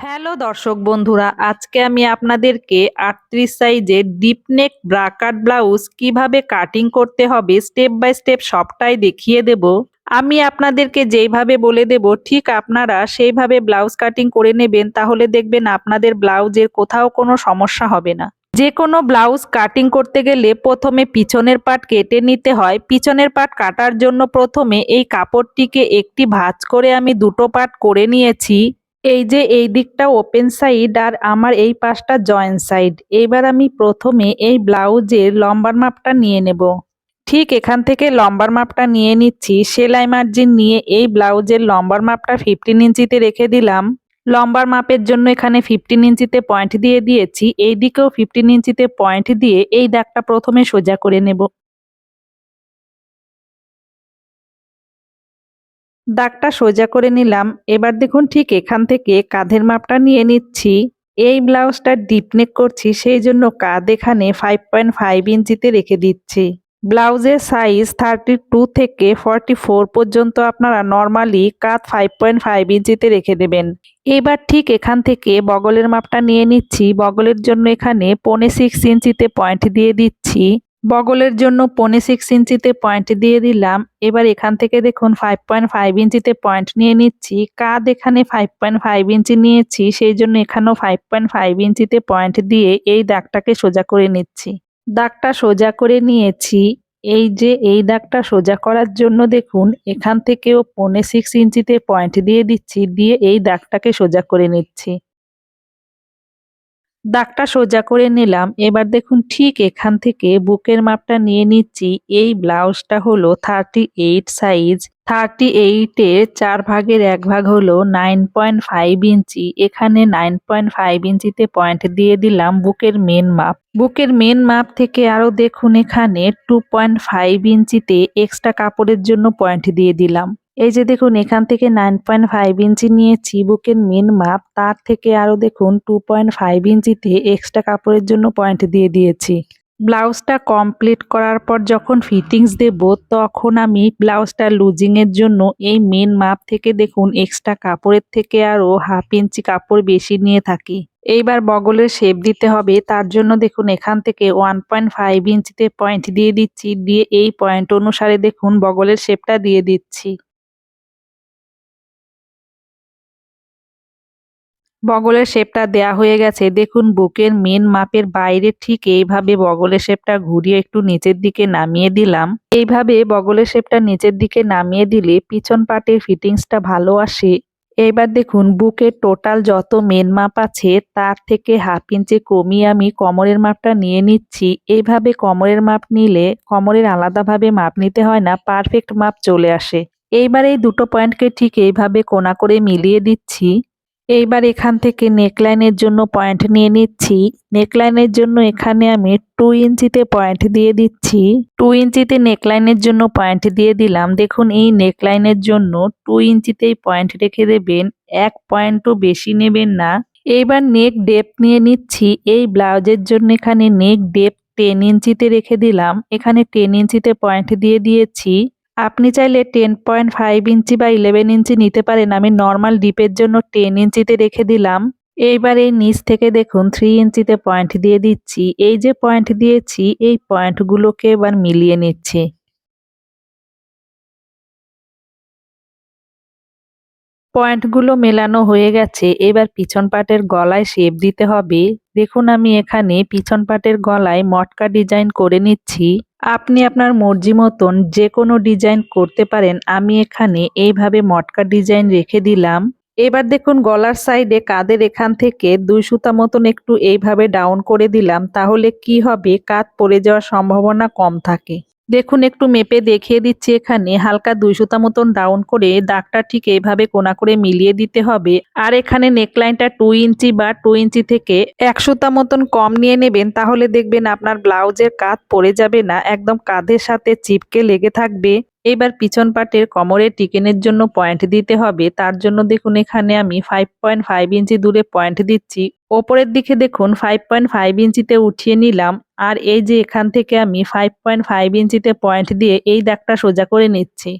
Hello দর্শক বন্ধুরা, আজকে আমি আপনাদেরকে আটত্রিশ সাইজের deep neck bra cut blouse কীভাবে কাটিং করতে হবে স্টেপ বাই স্টেপ সবটাই দেখিয়ে দেব। আমি আপনাদেরকে যেইভাবে বলে দেব, ঠিক আপনারা সেইভাবে ব্লাউজ কাটিং করে নেবেন, তাহলে দেখবেন আপনাদের ব্লাউজের কোথাও কোনো সমস্যা হবে না। যে কোনো ব্লাউজ কাটিং করতে গেলে প্রথমে পিছনের পাট কেটে নিতে হয়। পিছনের পাট কাটার জন্য প্রথমে এই কাপড়টিকে একটি ভাঁজ করে আমি দুটো পাট করে নিয়েছি। এই যে এই দিকটা ওপেন সাইড আর আমার এই পাশটা জয়েন্ট সাইড এইবার আমি প্রথমে এই ব্লাউজের লম্বার মাপটা নিয়ে নেব। ঠিক এখান থেকে লম্বার মাপটা নিয়ে নিচ্ছি। সেলাই মার্জিন নিয়ে এই ব্লাউজের লম্বার মাপটা ফিফটিন ইঞ্চিতে রেখে দিলাম। লম্বার মাপের জন্য এখানে ফিফটিন ইঞ্চিতে পয়েন্ট দিয়ে দিয়েছি। এই দিকেও ফিফটিন ইঞ্চিতে পয়েন্ট দিয়ে এই দাগটা প্রথমে সোজা করে নেব। দাগটা সোজা করে নিলাম। এবার দেখুন ঠিক এখান থেকে কাঁধের মাপটা নিয়ে নিচ্ছি। এই ব্লাউজটা ডিপনেক করছি, সেই জন্য কাঁধ এখানে ফাইভ পয়েন্ট ফাইভ ইঞ্চিতে রেখে দিচ্ছি। ব্লাউজের সাইজ থার্টি টু থেকে ফর্টি ফোর পর্যন্ত আপনারা নর্মালি কাঁধ ফাইভ পয়েন্ট ফাইভ ইঞ্চিতে রেখে দেবেন। এবার ঠিক এখান থেকে বগলের মাপটা নিয়ে নিচ্ছি। বগলের জন্য এখানে পনে সিক্স ইঞ্চিতে পয়েন্ট দিয়ে দিচ্ছি। বগলের জন্য পনে সিক্স ইঞ্চিতে পয়েন্ট দিয়ে দিলাম। এবার এখান থেকে দেখুন ফাইভ পয়েন্ট ফাইভ ইঞ্চিতে পয়েন্ট নিয়ে নিচ্ছি। কাঁধ এখানে ফাইভ পয়েন্ট ফাইভ ইঞ্চি নিয়েছি, সেই জন্য এখানেও ফাইভ পয়েন্ট ফাইভ ইঞ্চিতে পয়েন্ট দিয়ে এই দাগটাকে সোজা করে নিচ্ছি। দাগটা সোজা করে নিয়েছি। এই যে এই দাগটা সোজা করার জন্য দেখুন, এখান থেকেও পনে সিক্স ইঞ্চিতে পয়েন্ট দিয়ে দিচ্ছি, দিয়ে এই দাগটাকে সোজা করে নিচ্ছি। দাগটা সোজা করে নিলাম। এবার দেখুন ঠিক এখান থেকে বুকের মাপটা নিয়ে নিচ্ছি। এই ব্লাউজটা হলো থার্টি এইট সাইজ থার্টি এইটের চার ভাগের এক ভাগ হলো নাইন পয়েন্ট ফাইভ ইঞ্চি। এখানে নাইন পয়েন্ট ফাইভ ইঞ্চিতে পয়েন্ট দিয়ে দিলাম বুকের মেন মাপ। বুকের মেন মাপ থেকে আরও দেখুন এখানে টু পয়েন্ট ফাইভ ইঞ্চিতে এক্সট্রা কাপড়ের জন্য পয়েন্ট দিয়ে দিলাম। এই যে দেখুন, এখান থেকে নাইন পয়েন্ট ফাইভ ইঞ্চি নিয়েছি বুকের মেন মাপ, তার থেকে আরও দেখুন টু পয়েন্ট ফাইভ ইঞ্চিতে এক্সট্রা কাপড়ের জন্য পয়েন্ট দিয়ে দিয়েছি। ব্লাউজটা কমপ্লিট করার পর যখন ফিটিংস দেব, তখন আমি ব্লাউজটা লুজিংয়ের জন্য এই মেন মাপ থেকে দেখুন এক্সট্রা কাপড়ের থেকে আরও হাফ ইঞ্চি কাপড় বেশি নিয়ে থাকি। এইবার বগলের শেপ দিতে হবে, তার জন্য দেখুন, এখান থেকে ওয়ান পয়েন্ট ফাইভ ইঞ্চিতে পয়েন্ট দিয়ে দিচ্ছি, দিয়ে এই পয়েন্ট অনুসারে দেখুন, বগলের শেপটা দিয়ে দিচ্ছি। বগলের শেপটা দেয়া হয়ে গেছে। দেখুন, বুকের মেন মাপের বাইরে ঠিক এইভাবে বগলের শেপটা ঘুরিয়ে একটু নিচের দিকে নামিয়ে দিলাম। এইভাবে বগলের শেপটা নিচের দিকে নামিয়ে দিলে পিছন পাটের ফিটিংসটা ভালো আসে। এবার দেখুন, বুকের টোটাল যত মেন মাপ আছে, তার থেকে হাফ ইঞ্চি কমিয়ে আমি কোমরের মাপটা নিয়ে নিচ্ছি। এইভাবে কোমরের মাপ নিলে কোমরের আলাদাভাবে মাপ নিতে হয় না, পারফেক্ট মাপ চলে আসে। এইবার এই দুটো পয়েন্টকে ঠিক এইভাবে কোনা করে মিলিয়ে দিচ্ছি। এইবার এখান থেকে নেকলাইনের জন্য পয়েন্ট নিয়ে নিচ্ছি। নেকলাইনের জন্য এখানে আমি টু ইঞ্চিতে পয়েন্ট দিয়ে দিচ্ছি। টু ইঞ্চিতে নেকলাইনের জন্য পয়েন্ট দিয়ে দিলাম। দেখুন, এই নেকলাইনের জন্য টু ইঞ্চিতেই পয়েন্ট রেখে দেবেন। এক পয়েন্টও বেশি নেবেন না। এইবার নেক ডেপ নিয়ে নিচ্ছি। এই ব্লাউজের জন্য এখানে নেক ডেপ টেন ইঞ্চিতে রেখে দিলাম। এখানে টেন ইঞ্চিতে পয়েন্ট দিয়ে দিয়েছি। আপনি চাইলে টেন পয়েন্ট ফাইভ ইঞ্চি বা ইলেভেন ইঞ্চি নিতে পারেন। আমি নর্মাল ডিপের জন্য টেন ইঞ্চিতে রেখে দিলাম। এইবার এই নিচ থেকে দেখুন থ্রি ইঞ্চিতে পয়েন্ট দিয়ে দিচ্ছি। এই যে পয়েন্ট দিয়েছি, এই পয়েন্টগুলোকে এবার মিলিয়ে নিচ্ছি। পয়েন্টগুলো মেলানো হয়ে গেছে। এবার পিছন পাটের গলায় শেপ দিতে হবে। দেখুন, আমি এখানে পিছন পাটের গলায় মটকা ডিজাইন করে নিচ্ছি। আপনি আপনার মর্জি মতন যে কোনো ডিজাইন করতে পারেন। আমি এখানে এইভাবে মটকা ডিজাইন রেখে দিলাম। এবার দেখুন গলার সাইডে কাদের এখান থেকে দুই সুতা মতন একটু এইভাবে ডাউন করে দিলাম। তাহলে কি হবে? কাত পড়ে যাওয়ার সম্ভাবনা কম থাকে। দেখুন, একটু মেপে দেখিয়ে দিচ্ছি এখানে। হালকা দুই সুতা মতন ডাউন করে দাগটা ঠিক এইভাবে কোনা করে মিলিয়ে দিতে হবে। আর এখানে নেকলাইনটা টু ইঞ্চি বা টু ইঞ্চি থেকে এক সুতা মতন কম নিয়ে নেবেন, তাহলে দেখবেন আপনার ব্লাউজের কাঁধ পরে যাবে না, একদম কাঁধের সাথে চিপকে লেগে থাকবে। এবার পিছন পাটের কোমরের টিকেনের জন্য পয়েন্ট দিতে হবে। তার জন্য দেখুন, এখানে আমি ফাইভ পয়েন্ট ফাইভ ইঞ্চি দূরে পয়েন্ট দিচ্ছি। ওপরের দিকে দেখুন ফাইভ পয়েন্ট ফাইভ ইঞ্চিতে উঠিয়ে নিলাম। আর এই যে এখান থেকে আমি ফাইভ পয়েন্ট ফাইভ ইঞ্চিতে পয়েন্ট দিয়ে এই দাগটা সোজা করে নিচ্ছি।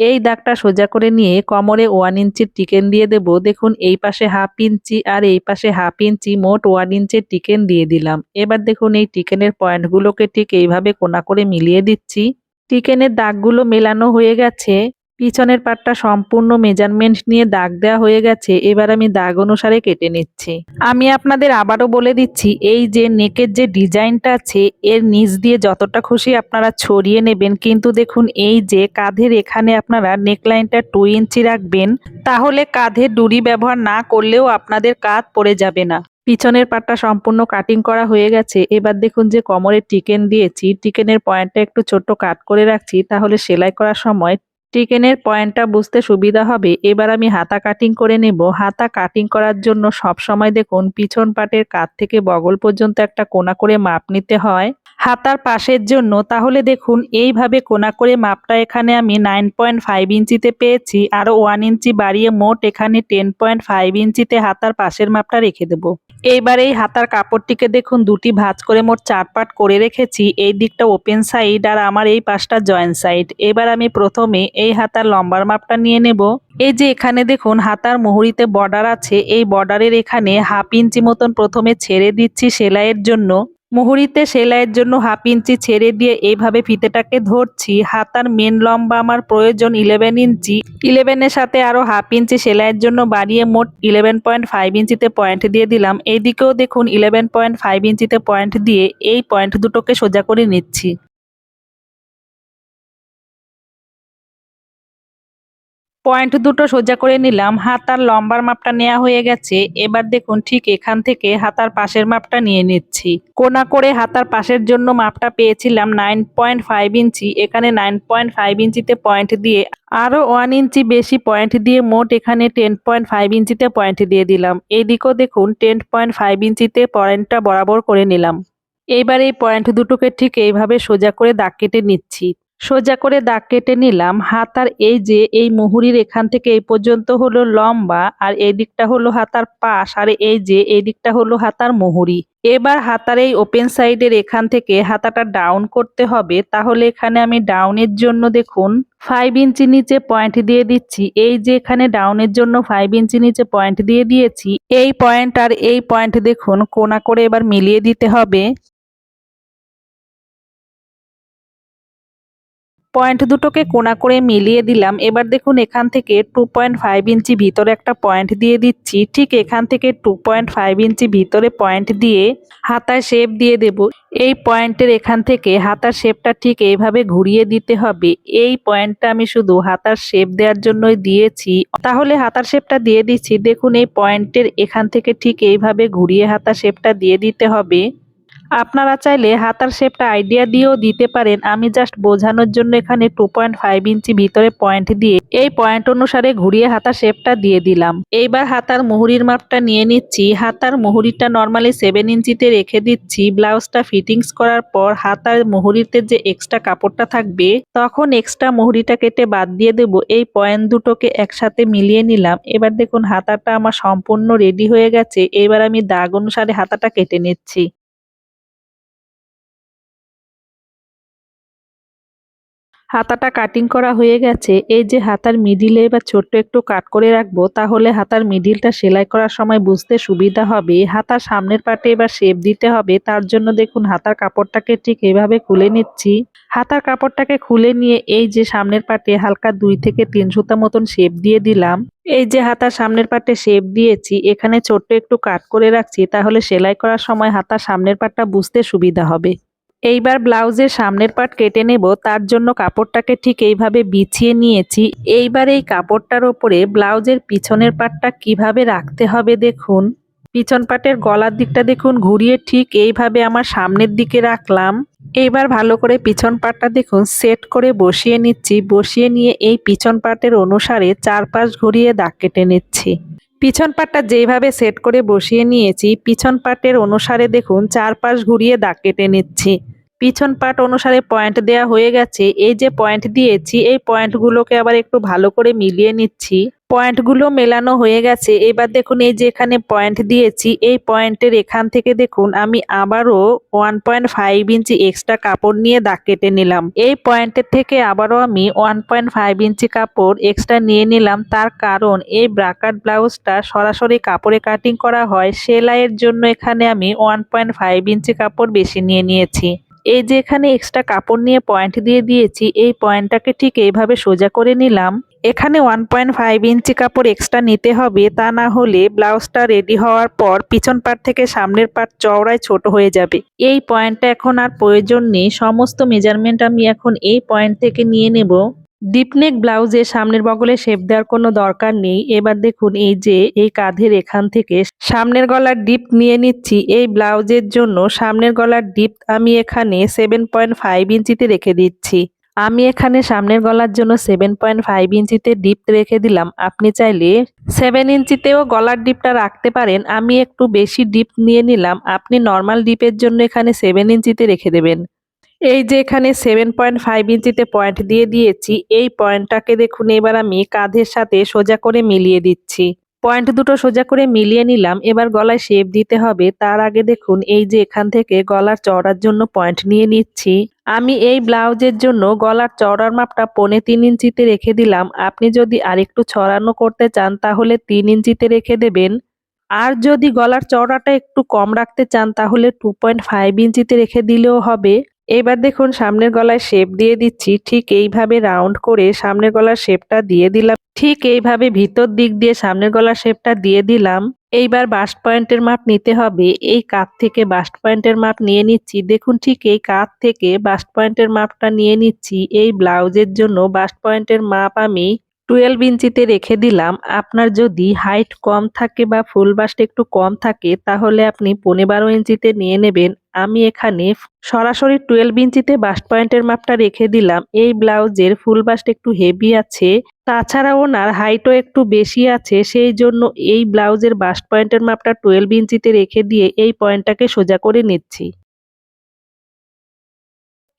এই দাগটা সোজা করে নিয়ে কমরে ওয়ান ইঞ্চির টিকেন দিয়ে দেব। দেখুন, এই পাশে হাফ ইঞ্চি আর এই পাশে হাফ ইঞ্চি মোট ওয়ান ইঞ্চের টিকেন দিয়ে দিলাম। এবার দেখুন, এই টিকেনের পয়েন্টগুলোকে ঠিক এইভাবে কোনা করে মিলিয়ে দিচ্ছি। টিকেনের দাগগুলো মেলানো হয়ে গেছে। পিছনের পাটটা সম্পূর্ণ মেজারমেন্ট নিয়ে দাগ দেওয়া হয়ে গেছে, এবার আমি দাগ অনুসারে কেটে নিচ্ছি। আমি আপনাদের আবারও বলে দিচ্ছি, এই যে নেকের যে ডিজাইনটা আছে, এর নিচ দিয়ে যতটা খুশি আপনারা ছড়িয়ে নেবেন, কিন্তু দেখুন এই যে কাঁধের এখানে আপনারা নেকলাইনটা টু ইঞ্চি রাখবেন, তাহলে কাঁধের ডুরি ব্যবহার না করলেও আপনাদের কাঁধ পড়ে যাবে না। পিছনের পাটটা সম্পূর্ণ কাটিং করা হয়ে গেছে, এবার দেখুন যে কোমরে টিকেন দিয়েছি, টিকেনের পয়েন্টটা একটু ছোট্ট কাট করে রাখছি, তাহলে সেলাই করার সময় টিকেনের পয়েন্টটা বুঝতে সুবিধা হবে। এবার আমি হাতা কাটিং করে নেব। হাতা কাটিং করার জন্য সব সময় দেখুন, পিছন পাটের কাত থেকে বগল পর্যন্ত একটা কোনা করে মাপ নিতে হয়। হাতার পাশের জন্য, তাহলে দেখুন, এইভাবে কোনা করে মাপটা এখানে আমি নাইন পয়েন্ট ফাইভ ইঞ্চিতে পেয়েছি আরও ওয়ান ইঞ্চি বাড়িয়ে মোট এখানে টেন পয়েন্ট ফাইভ ইঞ্চিতে হাতার পাশের মাপটা রেখে দেবো। এইবার এই হাতার কাপড়টিকে দেখুন, দুটি ভাঁজ করে মোট চার পাট করে রেখেছি, এই দিকটা ওপেন সাইড আর আমার এই পাশটা জয়েন্ট সাইড এবার আমি প্রথমে এই হাতার লম্বার মাপটা নিয়ে নেব। এই যে এখানে দেখুন, হাতার মুহুরিতে বর্ডার আছে, এই বর্ডারের এখানে হাফ ইঞ্চি মতন প্রথমে ছেড়ে দিচ্ছি সেলাইয়ের জন্য। মুহুরিতে সেলাইয়ের জন্য হাফ ইঞ্চি ছেড়ে দিয়ে এইভাবে ফিতেটাকে ধরছি। হাতার মেন লম্বা আমার প্রয়োজন ইলেভেন ইঞ্চি। ইলেভেনের সাথে আরও হাফ ইঞ্চি সেলাইয়ের জন্য বাড়িয়ে মোট ইলেভেন পয়েন্ট ফাইভ ইঞ্চিতে পয়েন্ট দিয়ে দিলাম। এইদিকেও দেখুন ইলেভেন পয়েন্ট ফাইভ ইঞ্চিতে পয়েন্ট দিয়ে এই পয়েন্ট দুটোকে সোজা করে নিচ্ছি। পয়েন্ট দুটো সোজা করে নিলাম। হাতার লম্বার মাপটা নেওয়া হয়ে গেছে। এবার দেখুন ঠিক এখান থেকে হাতার পাশের মাপটা নিয়ে নিচ্ছি। কোনা করে হাতার পাশের জন্য মাপটা পেয়েছিলাম নাইন পয়েন্ট ফাইভ ইঞ্চি। এখানে নাইন পয়েন্ট ফাইভ ইঞ্চিতে পয়েন্ট দিয়ে আরও ওয়ান ইঞ্চি বেশি পয়েন্ট দিয়ে মোট এখানে টেন পয়েন্ট ফাইভ ইঞ্চিতে পয়েন্ট দিয়ে দিলাম। এইদিকেও দেখুন টেন পয়েন্ট ফাইভ ইঞ্চিতে পয়েন্টটা বরাবর করে নিলাম। এইবার এই পয়েন্ট দুটোকে ঠিক এইভাবে সোজা করে দাগ কেটে নিচ্ছি। সোজা করে দাগ কেটে নিলাম। হাতার এই যে, এই মুহুরির এখান থেকে এই পর্যন্ত হলো লম্বা আর এই দিকটা হলো হাতার পাশ আর এই যে, এই দিকটা হলো হাতার মুহুরি। এবার হাতার এই ওপেন সাইডের এখান থেকে হাতাটা ডাউন করতে হবে। তাহলে এখানে আমি ডাউনের জন্য দেখুন ফাইভ ইঞ্চি নিচে পয়েন্ট দিয়ে দিচ্ছি। এই যে এখানে ডাউনের জন্য ফাইভ ইঞ্চি নিচে পয়েন্ট দিয়ে দিয়েছি। এই পয়েন্ট আর এই পয়েন্ট দেখুন কোনা করে এবার মিলিয়ে দিতে হবে। পয়েন্ট দুটোকে কোনা করে মিলিয়ে দিলাম। এবার দেখুন এখান থেকে টু পয়েন্ট ফাইভ ইঞ্চি ভিতরে একটা পয়েন্ট দিয়ে দিচ্ছি। ঠিক এখান থেকে টু পয়েন্ট ফাইভ ইঞ্চি ভিতরে পয়েন্ট দিয়ে হাতার শেপ দিয়ে দেব। এই পয়েন্টের এখান থেকে হাতার শেপটা ঠিক এইভাবে ঘুরিয়ে দিতে হবে। এই পয়েন্টটা আমি শুধু হাতার শেপ দেওয়ার জন্যই দিয়েছি। তাহলে হাতার শেপটা দিয়ে দিচ্ছি। দেখুন এই পয়েন্টের এখান থেকে ঠিক এইভাবে ঘুরিয়ে হাতার শেপটা দিয়ে দিতে হবে। আপনারা চাইলে হাতার শেপটা আইডিয়া দিয়েও দিতে পারেন। আমি জাস্ট বোঝানোর জন্য এখানে টু পয়েন্ট ফাইভ ইঞ্চি ভিতরে পয়েন্ট দিয়ে এই পয়েন্ট অনুসারে ঘুরিয়ে হাতার শেপটা দিয়ে দিলাম। এইবার হাতার মুহুরির মাপটা নিয়ে নিচ্ছি। হাতার মুহুরিটা নর্মালি সেভেন ইঞ্চিতে রেখে দিচ্ছি। ব্লাউজটা ফিটিংস করার পর হাতার মুহুরিতে যে এক্সট্রা কাপড়টা থাকবে, তখন এক্সট্রা মুহুরিটা কেটে বাদ দিয়ে দেব। এই পয়েন্ট দুটোকে একসাথে মিলিয়ে নিলাম। এবার দেখুন, হাতাটা আমার সম্পূর্ণ রেডি হয়ে গেছে। এবার আমি দাগ অনুসারে হাতাটা কেটে নিচ্ছি। হাতাটা কাটিং করা হয়ে গেছে, এই যে হাতার মিডিলে বা ছোট্ট একটু কাট করে রাখব, তাহলে হাতার মিডিলটা সেলাই করার সময় বুঝতে সুবিধা হবে। হাতার সামনের পাটে এবার শেপ দিতে হবে, তার জন্য দেখুন হাতার কাপড়টাকে ঠিক এভাবে খুলে নিচ্ছি। হাতার কাপড়টাকে খুলে নিয়ে এই যে সামনের পাটে হালকা দুই থেকে তিন সুতা মতন শেপ দিয়ে দিলাম। এই যে হাতার সামনের পাটে শেপ দিয়েছি, এখানে ছোট্ট একটু কাট করে রাখছি, তাহলে সেলাই করার সময় হাতার সামনের পাটটা বুঝতে সুবিধা হবে। এইবার ব্লাউজের সামনের পাট কেটে নেব, তার জন্য কাপড়টাকে ঠিক এইভাবে বিছিয়ে নিয়েছি। এইবার এই কাপড়টার ওপরে ব্লাউজের পিছনের পাটটা কীভাবে রাখতে হবে দেখুন। পিছন পাটের গলার দিকটা দেখুন, ঘুরিয়ে ঠিক এইভাবে আমার সামনের দিকে রাখলাম। এইবার ভালো করে পিছন পাটটা দেখুন, সেট করে বসিয়ে নিচ্ছি। বসিয়ে নিয়ে এই পিছন পাটের অনুসারে চারপাশ ঘুরিয়ে দাগ কেটে নিচ্ছি। পিছন পাটটা যেভাবে সেট করে বসিয়ে নিয়েছি, পিছন পাটের অনুসারে দেখুন চারপাশ ঘুরিয়ে দাগ কেটে নিচ্ছি। পিছন পাট অনুসারে পয়েন্ট দেয়া হয়ে গেছে, এই যে পয়েন্ট দিয়েছি, এই পয়েন্টগুলোকে আবার একটু ভালো করে মিলিয়ে নিচ্ছি। পয়েন্টগুলো মেলানো হয়ে গেছে। এবার দেখুন, এই যে এখানে পয়েন্ট দিয়েছি, এই পয়েন্টের এখান থেকে দেখুন, আমি আবারও one point five inch extra কাপড় নিয়ে দাগ কেটে নিলাম। এই পয়েন্টের থেকে আবারও আমি ওয়ান পয়েন্ট ফাইভ ইঞ্চি কাপড় এক্সট্রা নিয়ে নিলাম। তার কারণ, এই ব্রাকার ব্লাউজটা সরাসরি কাপড়ে কাটিং করা হয়, সেলাইয়ের জন্য এখানে আমি ওয়ান পয়েন্ট ফাইভ ইঞ্চি কাপড় বেশি নিয়ে নিয়েছি। এই যে এখানে এক্সট্রা কাপড় নিয়ে পয়েন্ট দিয়ে দিয়েছি, এই পয়েন্টটাকে ঠিক এইভাবে সোজা করে নিলাম। এখানে ওয়ান পয়েন্ট ফাইভ ইঞ্চি কাপড় এক্সট্রা নিতে হবে, তা না হলে ব্লাউজটা রেডি হওয়ার পর পিছন পার থেকে সামনের পার চওড়ায় ছোট হয়ে যাবে। এই পয়েন্টটা এখন আর প্রয়োজন নেই, সমস্ত মেজারমেন্ট আমি এখন এই পয়েন্ট থেকে নিয়ে নেব। ডিপনেক ব্লাউজে সামনের বগলে শেপ দেওয়ার কোনো দরকার নেই। এবার দেখুন এই যে, এই কাঁধের এখান থেকে সামনের গলার ডিপ নিয়ে নিচ্ছি। এই ব্লাউজের জন্য সামনের গলার ডিপ আমি এখানে সেভেন পয়েন্ট ফাইভ ইঞ্চিতে রেখে দিচ্ছি। আমি এখানে সামনের গলার জন্য সেভেন পয়েন্ট ফাইভ ইঞ্চিতে ডিপ রেখে দিলাম। আপনি চাইলে সেভেন ইঞ্চিতেও গলার ডিপটা রাখতে পারেন। আমি একটু বেশি ডিপ নিয়ে নিলাম। আপনি নর্মাল ডিপের জন্য এখানে সেভেন ইঞ্চিতে রেখে দেবেন। এই যে এখানে সেভেন পয়েন্ট ফাইভ ইঞ্চিতে পয়েন্ট দিয়ে দিয়েছি, এই পয়েন্টটাকে দেখুন, এবার আমি কাঁধের সাথে সোজা করে মিলিয়ে দিচ্ছি। পয়েন্ট দুটো সোজা করে মিলিয়ে নিলাম, এবার গলায় শেপ দিতে হবে। তার আগে দেখুন, এই যে এখান থেকে গলার চওড়ার জন্য পয়েন্ট নিয়ে নিচ্ছি। আমি এই ব্লাউজের জন্য গলার চওড়ার মাপটা পনে তিন ইঞ্চিতে রেখে দিলাম। আপনি যদি আরেকটু ছড়ানো করতে চান, তাহলে তিন ইঞ্চিতে রেখে দেবেন। আর যদি গলার চওড়াটা একটু কম রাখতে চান, তাহলে টু পয়েন্ট ফাইভ ইঞ্চিতে রেখে দিলেও হবে। এবার দেখুন, সামনের গলায় শেপ দিয়ে দিচ্ছি। ঠিক এইভাবে রাউন্ড করে সামনের গলার শেপটা দিয়ে দিলাম। ঠিক এইভাবে ভিতর দিক দিয়ে সামনের গলার শেপটা দিয়ে দিলাম। এইবার বাস্ট পয়েন্টের মাপ নিতে হবে। এই কাত থেকে বাস্ট পয়েন্টের মাপ নিয়ে নিচ্ছি। দেখুন, ঠিক এই কাত থেকে বাস্ট পয়েন্টের মাপটা নিয়ে নিচ্ছি। এই ব্লাউজের জন্য বাস্ট পয়েন্টের মাপ আমি টুয়েলভ ইঞ্চিতে রেখে দিলাম। আপনার যদি হাইট কম থাকে বা ফুল বাস্ট একটু কম থাকে, তাহলে আপনি পনেরো বারো ইঞ্চিতে নিয়ে নেবেন। আমি এখানে সরাসরি টুয়েলভ ইঞ্চিতে বাস্ট পয়েন্টের মাপটা রেখে দিলাম। এই ব্লাউজের ফুল বাস্ট একটু হেভি আছে। তাছাড়া ওনার হাইটও একটু বেশি আছে, সেই জন্য এই ব্লাউজের বাস্ট পয়েন্টের মাপটা টুয়েলভ ইঞ্চিতে রেখে দিয়ে এই পয়েন্টটাকে সোজা করে নিচ্ছি।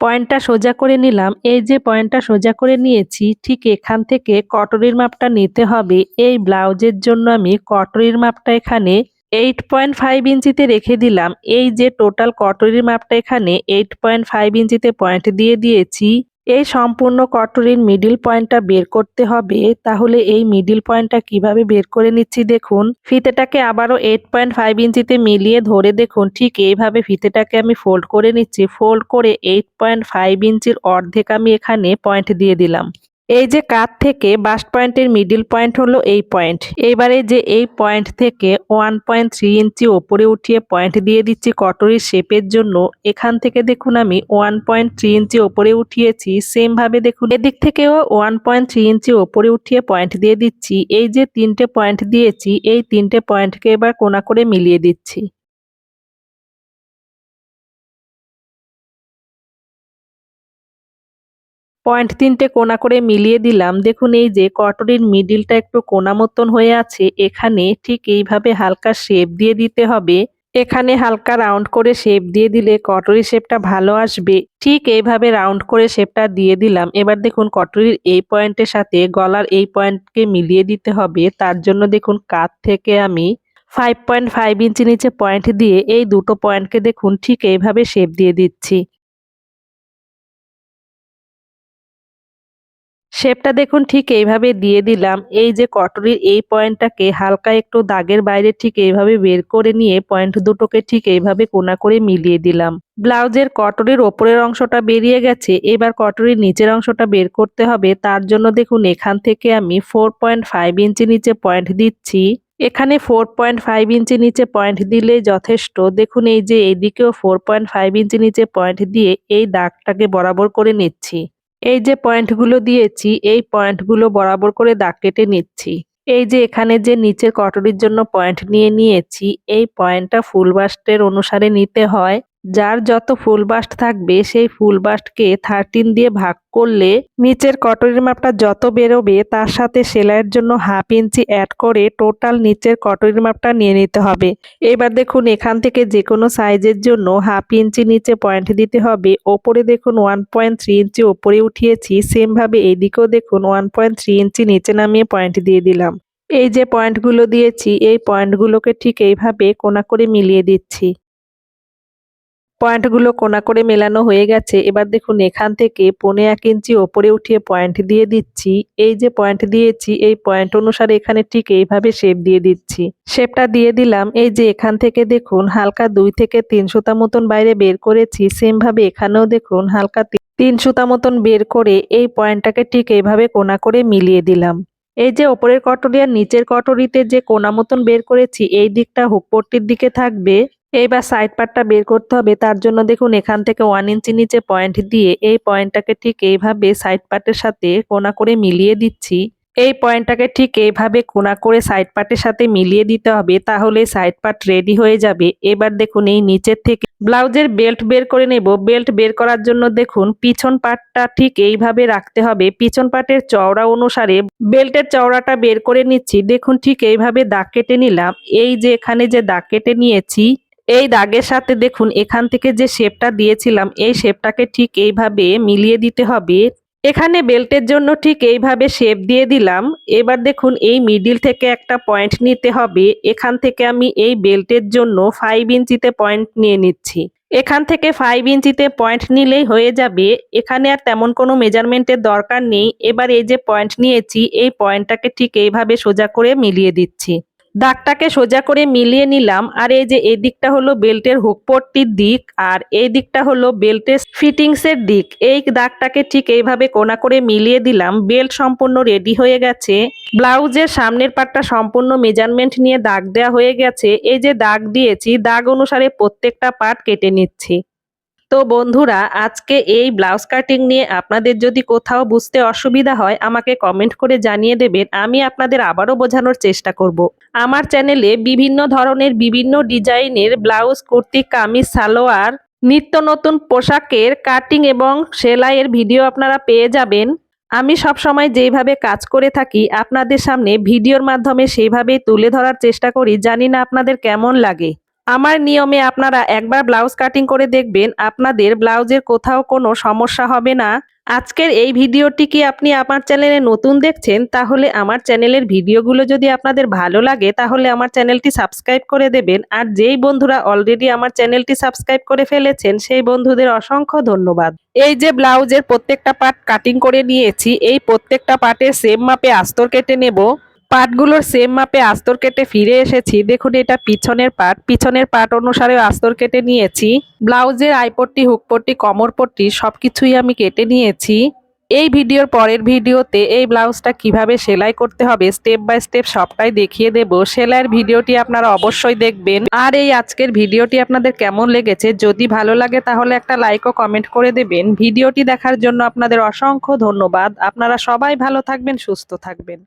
পয়েন্টটা সোজা করে নিলাম। এই যে পয়েন্টটা সোজা করে নিয়েছি, ঠিক এখান থেকে কটরির মাপটা নিতে হবে। এই ব্লাউজের জন্য আমি কটরির মাপটা এখানে এইট পয়েন্ট ফাইভ ইঞ্চিতে রেখে দিলাম। এই যে টোটাল কটরির মাপটা এখানে এইট পয়েন্ট ফাইভ ইঞ্চিতে পয়েন্ট দিয়ে দিয়েছি। এই সম্পূর্ণ কটরির মিডিল পয়েন্টটা বের করতে হবে। তাহলে এই মিডিল পয়েন্টটা কীভাবে বের করে নিচ্ছি দেখুন। ফিতেটাকে আবারও এইট পয়েন্ট ফাইভ ইঞ্চিতে মিলিয়ে ধরে দেখুন। ঠিক এইভাবে ফিতেটাকে আমি ফোল্ড করে নিচ্ছি। ফোল্ড করে এইট পয়েন্ট ফাইভ ইঞ্চির অর্ধেক আমি এখানে পয়েন্ট দিয়ে দিলাম। এই যে কাত থেকে বাস্ট পয়েন্টের মিডিল পয়েন্ট হলো এই পয়েন্ট। এইবারে যে এই পয়েন্ট থেকে ওয়ান পয়েন্ট থ্রি ইঞ্চি ওপরে উঠিয়ে পয়েন্ট দিয়ে দিচ্ছি কটরির শেপের জন্য, এখান থেকে দেখুন আমি ওয়ান পয়েন্ট থ্রি ইঞ্চি ওপরে উঠিয়েছি সেম ভাবে দেখুন। এদিক থেকেও ওয়ান পয়েন্ট থ্রি ইঞ্চি ওপরে উঠিয়ে পয়েন্ট দিয়ে দিচ্ছি, এই যে তিনটে পয়েন্ট দিয়েছি, এই তিনটে পয়েন্টকে এবার কোনা করে মিলিয়ে দিচ্ছি। পয়েন্ট তিনটে কোনা করে মিলিয়ে দিলাম। দেখুন এই যে কটরির মিডিলটা একটু কোনা মতন হয়ে আছে, এখানে ঠিক এইভাবে হালকা শেপ দিয়ে দিতে হবে। এখানে হালকা রাউন্ড করে শেপ দিয়ে দিলে কটরি শেপটা ভালো আসবে। ঠিক এইভাবে রাউন্ড করে শেপটা দিয়ে দিলাম। এবার দেখুন কটরির এই পয়েন্টের সাথে গলার এই পয়েন্টকে মিলিয়ে দিতে হবে। তার জন্য দেখুন কাত থেকে আমি ফাইভ পয়েন্ট ফাইভ ইঞ্চি নিচে পয়েন্ট দিয়ে এই দুটো পয়েন্টকে দেখুন ঠিক এইভাবে শেপ দিয়ে দিচ্ছি। শেপটা দেখুন, ঠিক এইভাবে দিয়ে দিলাম। এই যে কটরির এই পয়েন্টটাকে হালকা একটু দাগের বাইরে ঠিক এইভাবে বের করে নিয়ে পয়েন্ট দুটোকে ঠিক এইভাবে কোনা করে মিলিয়ে দিলাম। ব্লাউজের কটরির ওপরের অংশটা বেরিয়ে গেছে, এবার কটরির নিচের অংশটা বের করতে হবে। তার জন্য দেখুন, এখান থেকে আমি ফোর পয়েন্ট ফাইভ ইঞ্চি নিচে পয়েন্ট দিচ্ছি। এখানে ফোর পয়েন্ট ফাইভ ইঞ্চি নিচে পয়েন্ট দিলে যথেষ্ট। দেখুন, এই যে এইদিকেও ফোর পয়েন্ট ফাইভ ইঞ্চি নিচে পয়েন্ট দিয়ে এই দাগটাকে বরাবর করে নিচ্ছি। এই যে পয়েন্টগুলো দিয়েছি, এই পয়েন্টগুলো বরাবর করে দাগ কেটে নিচ্ছি। এই যে এখানে যে নিচের কটরির জন্য পয়েন্ট নিয়ে নিয়েছি, এই পয়েন্টটা ফুল বাস্টের অনুসারে নিতে হয়। যার যত ফুল বাস্ট থাকবে, সেই ফুল বাস্টকে থার্টিন দিয়ে ভাগ করলে নিচের কটরির মাপটা যত বেরোবে, তার সাথে সেলাইয়ের জন্য হাফ ইঞ্চি অ্যাড করে টোটাল নিচের কটরির মাপটা নিয়ে নিতে হবে। এবার দেখুন, এখান থেকে যে কোনো সাইজের জন্য হাফ ইঞ্চি নিচে পয়েন্ট দিতে হবে। ওপরে দেখুন ওয়ান পয়েন্ট থ্রি ইঞ্চি ওপরে উঠিয়েছি। সেমভাবে এইদিকেও দেখুন ওয়ান পয়েন্ট থ্রি ইঞ্চি নিচে নামিয়ে পয়েন্ট দিয়ে দিলাম। এই যে পয়েন্টগুলো দিয়েছি, এই পয়েন্টগুলোকে ঠিক এইভাবে কোনা করে মিলিয়ে দিচ্ছি। পয়েন্টগুলো কোনা করে মেলানো হয়ে গেছে। এবার দেখুন, এখান থেকে পনে এক ইঞ্চি ওপরে উঠিয়ে পয়েন্ট দিয়ে দিচ্ছি। এই যে পয়েন্ট দিয়েছি, এই পয়েন্ট অনুসারে এখানে ঠিক এইভাবে শেপ দিয়ে দিচ্ছি। শেপটা দিয়ে দিলাম। এই যে এখান থেকে দেখুন, হালকা দুই থেকে তিন সুতা মতন বাইরে বের করেছি। সেম ভাবে এখানেও দেখুন, হালকা তিন সুতা মতন বের করে এই পয়েন্টটাকে ঠিক এইভাবে কোনা করে মিলিয়ে দিলাম। এই যে ওপরের কটরি আর নিচের কটরিতে যে কোনা মতন বের করেছি, এই দিকটা হুকপট্টির দিকে থাকবে। এইবার সাইড পার্টটা বের করতে হবে। তার জন্য দেখুন, এখান থেকে ওয়ান ইঞ্চি নিচে পয়েন্ট দিয়ে এই পয়েন্টটাকে ঠিক এইভাবে সাইড পার্টের সাথে কোনা করে মিলিয়ে দিচ্ছি। এই পয়েন্টটাকে ঠিক এইভাবে কোনা করে সাইড পার্টের সাথে মিলিয়ে দিতে হবে, তাহলে সাইড পার্ট রেডি হয়ে যাবে। এবার দেখুন, এই নিচের থেকে ব্লাউজের বেল্ট বের করে নেব। বেল্ট বের করার জন্য দেখুন, পিছন পার্টটা ঠিক এইভাবে রাখতে হবে। পিছন পার্টের চওড়া অনুসারে বেল্টের চওড়াটা বের করে নিচ্ছি। দেখুন, ঠিক এইভাবে দাগ কেটে নিলাম। এই যে এখানে যে দাগ কেটে নিয়েছি এই দাগের সাথে দেখুন, এখান থেকে যে শেপটা দিয়েছিলাম, এই শেপটাকে ঠিক এইভাবে মিলিয়ে দিতে হবে। এখানে বেল্টের জন্য ঠিক এইভাবে শেপ দিয়ে দিলাম। এবার দেখুন, এই মিডিল থেকে একটা পয়েন্ট নিতে হবে। এখান থেকে আমি এই বেল্টের জন্য ফাইভ ইঞ্চিতে পয়েন্ট নিয়ে নিচ্ছি। এখান থেকে ফাইভ ইঞ্চিতে পয়েন্ট নিলেই হয়ে যাবে। এখানে আর তেমন কোনো মেজারমেন্টের দরকার নেই। এবার এই যে পয়েন্ট নিয়েছি, এই পয়েন্টটাকে ঠিক এইভাবে সোজা করে মিলিয়ে দিচ্ছি। দাগটাকে সোজা করে মিলিয়ে নিলাম, আর এই যে এই দিকটা হলো বেল্টের হুকপট্টির দিক, আর এই দিকটা হলো বেল্টের ফিটিংসের দিক। এই দাগটাকে ঠিক এইভাবে কোনা করে মিলিয়ে দিলাম, বেল্ট সম্পূর্ণ রেডি হয়ে গেছে। ব্লাউজের সামনের পাটটা সম্পূর্ণ মেজারমেন্ট নিয়ে দাগ দেওয়া হয়ে গেছে। এই যে দাগ দিয়েছি, দাগ অনুসারে প্রত্যেকটা পাট কেটে নিচ্ছি। তো বন্ধুরা, আজকে এই ব্লাউজ কাটিং নিয়ে আপনাদের যদি কোথাও বুঝতে অসুবিধা হয়, আমাকে কমেন্ট করে জানিয়ে দেবেন। আমি আপনাদের আবারও বোঝানোর চেষ্টা করব। আমার চ্যানেলে বিভিন্ন ধরনের, বিভিন্ন ডিজাইনের ব্লাউজ, কুর্তি, কামিজ, সালোয়ার, নিত্য নতুন পোশাকের কাটিং এবং সেলাইয়ের ভিডিও আপনারা পেয়ে যাবেন। আমি সব সময় যেইভাবে কাজ করে থাকি, আপনাদের সামনে ভিডিওর মাধ্যমে সেইভাবেই তুলে ধরার চেষ্টা করি। জানি না আপনাদের কেমন লাগে। আমার নিয়মে আপনারা একবার ব্লাউজ কাটিং করে দেখবেন আপনাদের ব্লাউজের কোথাও কোনো সমস্যা হবে না। আজকের এই ভিডিওটি কি আপনি আমার চ্যানেলে নতুন দেখছেন? তাহলে আমার চ্যানেলের ভিডিওগুলো যদি আপনাদের ভালো লাগে, তাহলে আমার চ্যানেলটি সাবস্ক্রাইব করে দেবেন। আর যেই বন্ধুরা অলরেডি আমার চ্যানেলটি সাবস্ক্রাইব করে ফেলেছেন, সেই বন্ধুদের অসংখ্য ধন্যবাদ। এই যে ব্লাউজের প্রত্যেকটা পার্ট কাটিং করে নিয়েছি, এই প্রত্যেকটা পার্টের সেম মাপে আস্তর কেটে নেব। পার্টগুলোর সেম মাপে আস্তর কেটে ফিরে এসেছি। দেখুন, এটা পিছনের পার্ট পিছনের পার্ট অনুসারে আস্তর কেটে নিয়েছি। ব্লাউজের আইপট্টি, হুকপট্টি, কমরপট্টি সবকিছুই আমি কেটে নিয়েছি। এই ভিডিওর পরের ভিডিওতে এই ব্লাউজটা কীভাবে সেলাই করতে হবে স্টেপ বাই স্টেপ সবটাই দেখিয়ে দেব। সেলাইয়ের ভিডিওটি আপনারা অবশ্যই দেখবেন। আর এই আজকের ভিডিওটি আপনাদের কেমন লেগেছে, যদি ভালো লাগে তাহলে একটা লাইক ও কমেন্ট করে দেবেন। ভিডিওটি দেখার জন্য আপনাদের অসংখ্য ধন্যবাদ। আপনারা সবাই ভালো থাকবেন, সুস্থ থাকবেন।